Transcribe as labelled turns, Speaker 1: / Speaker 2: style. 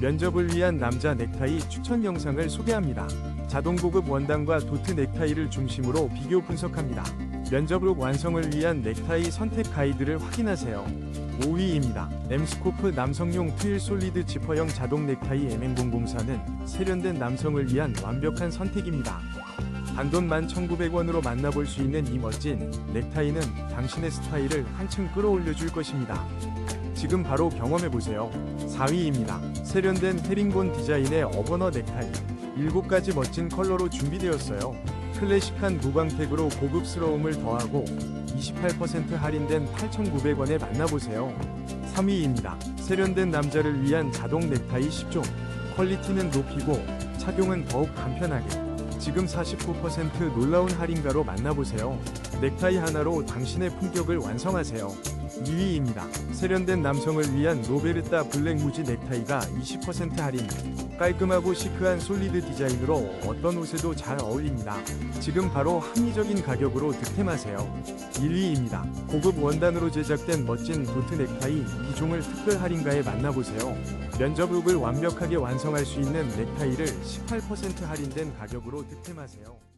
Speaker 1: 면접을 위한 남자 넥타이 추천 영상을 소개합니다. 자동 고급 원단과 도트 넥타이를 중심으로 비교 분석합니다. 면접룩 완성을 위한 넥타이 선택 가이드를 확인하세요. 5위입니다. 엠스코프 남성용 트윌 솔리드 지퍼형 자동 넥타이 MN004는 세련된 남성을 위한 완벽한 선택입니다. 단돈 11,900원으로 만나볼 수 있는 이 멋진 넥타이는 당신의 스타일을 한층 끌어올려 줄 것입니다. 지금 바로 경험해 보세요. 4위입니다. 세련된 헤링본 디자인의 어버너 넥타이. 7가지 멋진 컬러로 준비되었어요. 클래식한 무광택으로 고급스러움을 더하고 28% 할인된 8,900원에 만나보세요. 3위입니다. 세련된 남자를 위한 자동 넥타이 10종. 퀄리티는 높이고 착용은 더욱 간편하게. 지금 49% 놀라운 할인가로 만나보세요. 넥타이 하나로 당신의 품격을 완성하세요. 2위입니다. 세련된 남성을 위한 로베르타 블랙 무지 넥타이가 20% 할인. 깔끔하고 시크한 솔리드 디자인으로 어떤 옷에도 잘 어울립니다. 지금 바로 합리적인 가격으로 득템하세요. 1위입니다. 고급 원단으로 제작된 멋진 도트 넥타이 2종을 특별 할인가에 만나보세요. 면접룩을 완벽하게 완성할 수 있는 넥타이를 18% 할인된 가격으로 득템하세요.